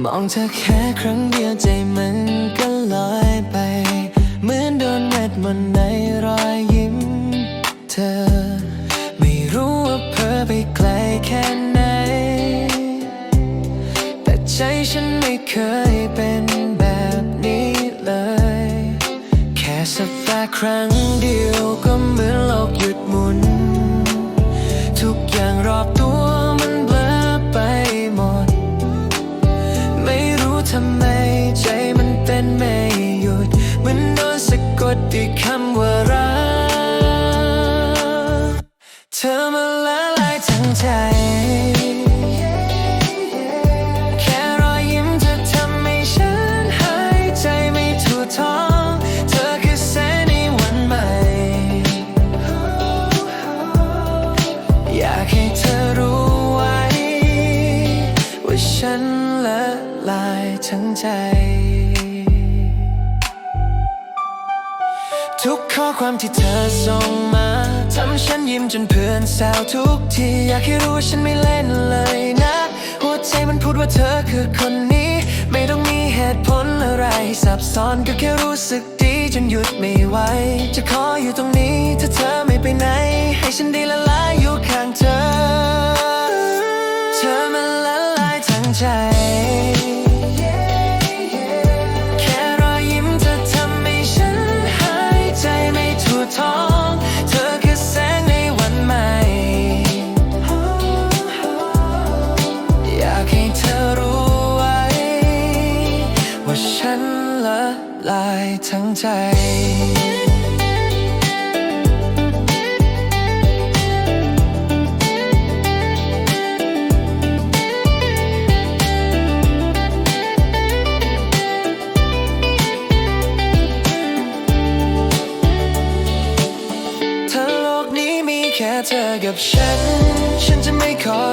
มองเธอแค่ครั้งเดียวใจมันก็ลอยไป เหมือนโดนเวทมนในรอยยิ้มเธอ ไม่รู้ว่าเพ้อไปไกลแค่ไหน แต่ใจฉันไม่เคยเป็นแบบนี้เลย แค่สักแต่ครั้งเดียวก็เหมือนโลกหยุดหมุน ทุกอย่างรอบตัว ด้วยคำว่ารักเธอมาละลายทั้งใจแค่รอยยิ้มเธอทำให้ฉันหายใจไม่ทั่วท้องเธอคือแสงในวันใหม่อยากให้เธอรู้ไวว่าฉันละลายทั้งใจ ทุกข้อความที่เธอส่งมาทำฉันยิ้มจนเพื่อนแซวทุกที อยากให้รู้ว่าฉันไม่เล่นเลยนะ หัวใจมันพูดว่าเธอคือคนนี้ ไม่ต้องมีเหตุผลอะไรซับซ้อนก็แค่รู้สึกดีจนหยุดไม่ไหว จะขออยู่ตรงนี้ถ้าเธอไม่ไปไหน ให้ฉันได้ละลายอยู่ข้าง ทั้งใจถ้าโลกนี้มีแค่เธอกับฉัน ฉันจะไม่ขอ